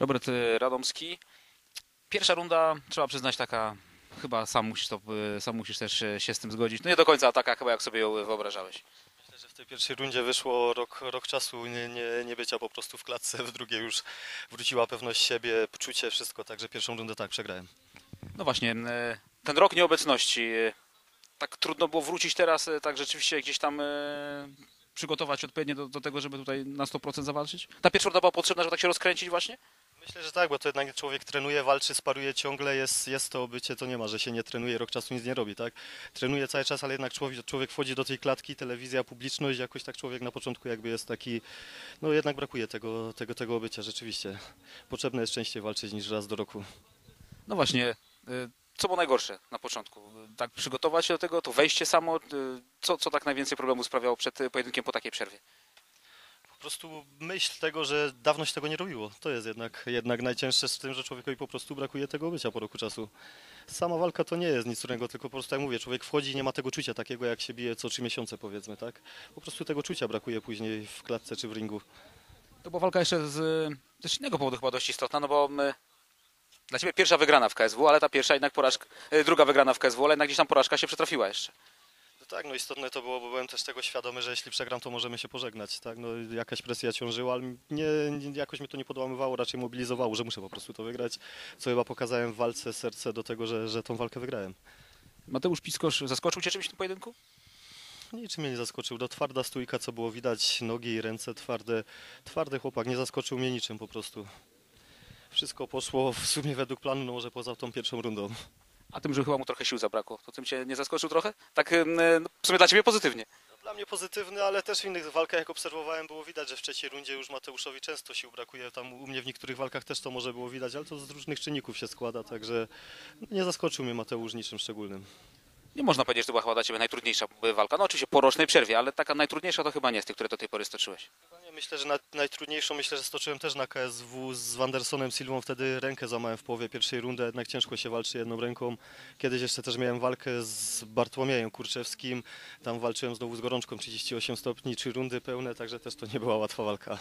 Robert y, Radomski. Pierwsza runda, trzeba przyznać, taka chyba sam musisz, to, y, sam musisz też y, się z tym zgodzić. No nie do końca taka chyba jak sobie ją wyobrażałeś. Myślę, że w tej pierwszej rundzie wyszło rok, rok czasu nie, nie, nie bycia po prostu w klatce, w drugiej już wróciła pewność siebie, poczucie, wszystko, także pierwszą rundę tak przegrałem. No właśnie, ten rok nieobecności. Tak trudno było wrócić teraz, tak rzeczywiście gdzieś tam przygotować odpowiednio do, do tego, żeby tutaj na 100% zawalczyć? Ta pierwsza runda była potrzebna, żeby tak się rozkręcić właśnie? Myślę, że tak, bo to jednak człowiek trenuje, walczy, sparuje ciągle, jest, jest to bycie, to nie ma, że się nie trenuje, rok czasu nic nie robi, tak? Trenuje cały czas, ale jednak człowiek, człowiek wchodzi do tej klatki, telewizja, publiczność, jakoś tak człowiek na początku jakby jest taki, no jednak brakuje tego, tego, tego bycia, rzeczywiście. Potrzebne jest częściej walczyć niż raz do roku. No właśnie, y, co było najgorsze na początku? Tak przygotować się do tego, to wejście samo, y, co, co tak najwięcej problemu sprawiało przed pojedynkiem po takiej przerwie? Po prostu myśl tego, że dawno się tego nie robiło. To jest jednak, jednak najcięższe z tym, że człowiekowi po prostu brakuje tego bycia po roku czasu. Sama walka to nie jest nic trudnego, tylko po prostu jak mówię, człowiek wchodzi i nie ma tego czucia takiego, jak się bije co trzy miesiące powiedzmy, tak? Po prostu tego czucia brakuje później w klatce czy w ringu. To była walka jeszcze z też innego powodu chyba dość istotna, no bo y, dla Ciebie pierwsza wygrana w KSW, ale ta pierwsza jednak porażka, y, druga wygrana w KSW, ale jednak gdzieś tam porażka się przytrafiła jeszcze. No tak, no istotne to było, bo byłem też tego świadomy, że jeśli przegram, to możemy się pożegnać, tak? No jakaś presja ciążyła, ale nie, nie, jakoś mnie to nie podłamywało, raczej mobilizowało, że muszę po prostu to wygrać, co chyba pokazałem w walce serce do tego, że, że tą walkę wygrałem. Mateusz Piskosz zaskoczył Cię czymś w tym pojedynku? Niczym mnie nie zaskoczył. Do twarda stójka, co było widać, nogi i ręce twarde. Twardy chłopak, nie zaskoczył mnie niczym po prostu. Wszystko poszło w sumie według planu, no może poza tą pierwszą rundą. A tym, że chyba mu trochę sił zabrakło. To tym Cię nie zaskoczył trochę? Tak y, no, w sumie dla Ciebie pozytywnie. Dla mnie pozytywny, ale też w innych walkach, jak obserwowałem, było widać, że w trzeciej rundzie już Mateuszowi często sił brakuje. Tam u mnie w niektórych walkach też to może było widać, ale to z różnych czynników się składa, także nie zaskoczył mnie Mateusz niczym szczególnym. Nie można powiedzieć, że to była chyba dla Ciebie najtrudniejsza walka. No oczywiście po rocznej przerwie, ale taka najtrudniejsza to chyba nie z tych, które do tej pory stoczyłeś. Myślę, że na, najtrudniejszą, myślę, że stoczyłem też na KSW z Wandersonem Silvą, wtedy rękę złamałem w połowie pierwszej rundy, jednak ciężko się walczy jedną ręką. Kiedyś jeszcze też miałem walkę z Bartłomiejem Kurczewskim, tam walczyłem znowu z gorączką 38 stopni, trzy rundy pełne, także też to nie była łatwa walka.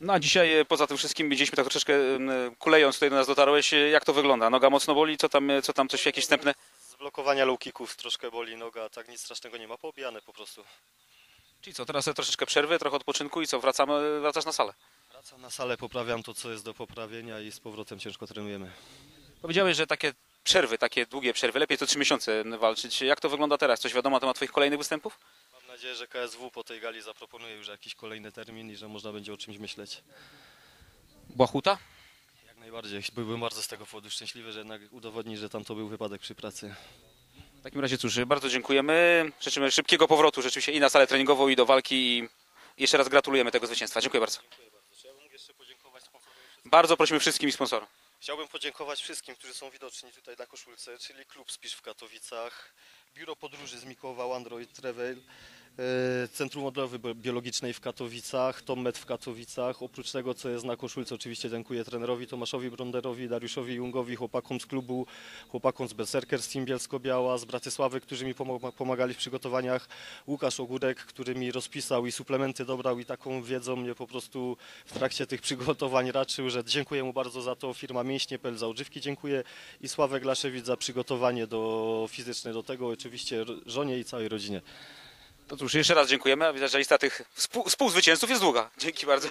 No a dzisiaj y, poza tym wszystkim widzieliśmy tak troszeczkę y, kulejąc tutaj do nas dotarłeś. Y, Jak to wygląda? Noga mocno boli? Co tam, co tam coś jakieś wstępne? Z blokowania low kicków troszkę boli noga, tak nic strasznego nie ma, poobijane po prostu. Czyli co, teraz troszeczkę przerwy, trochę odpoczynku i co, wracamy, wracasz na salę? Wracam na salę, poprawiam to, co jest do poprawienia i z powrotem ciężko trenujemy. Powiedziałeś, że takie przerwy, takie długie przerwy, lepiej co trzy miesiące walczyć. Jak to wygląda teraz? Coś wiadomo na temat Twoich kolejnych występów? Mam nadzieję, że KSW po tej gali zaproponuje już jakiś kolejny termin i że można będzie o czymś myśleć. Błachuta? Jak najbardziej. Byłbym bardzo z tego powodu szczęśliwy, że jednak udowodni, że tam to był wypadek przy pracy. W takim razie cóż, bardzo dziękujemy. Życzymy szybkiego powrotu rzeczywiście i na salę treningową, i do walki. I jeszcze raz gratulujemy tego zwycięstwa. Dziękuję bardzo. Bardzo. Prosimy wszystkim i sponsorom. Chciałbym podziękować wszystkim, którzy są widoczni tutaj na koszulce, czyli Klub Spisz w Katowicach, Biuro Podróży z Mikołowa, Android Travel, Centrum Odnowy Bi- Biologicznej w Katowicach, Tommet w Katowicach. Oprócz tego, co jest na koszulce, oczywiście dziękuję trenerowi Tomaszowi Bronderowi, Dariuszowi Jungowi, chłopakom z klubu, chłopakom z Berserkers Team Bielsko-Biała, z Bratysławy, którzy mi pomagali w przygotowaniach, Łukasz Ogórek, który mi rozpisał i suplementy dobrał i taką wiedzą mnie po prostu w trakcie tych przygotowań raczył, że dziękuję mu bardzo za to. Firma Mięśnie.pl za odżywki dziękuję i Sławek Laszewicz za przygotowanie do fizyczne do tego, oczywiście żonie i całej rodzinie. To cóż, jeszcze raz dziękujemy. Widać, że lista tych współ, współzwycięzców jest długa. Dzięki bardzo.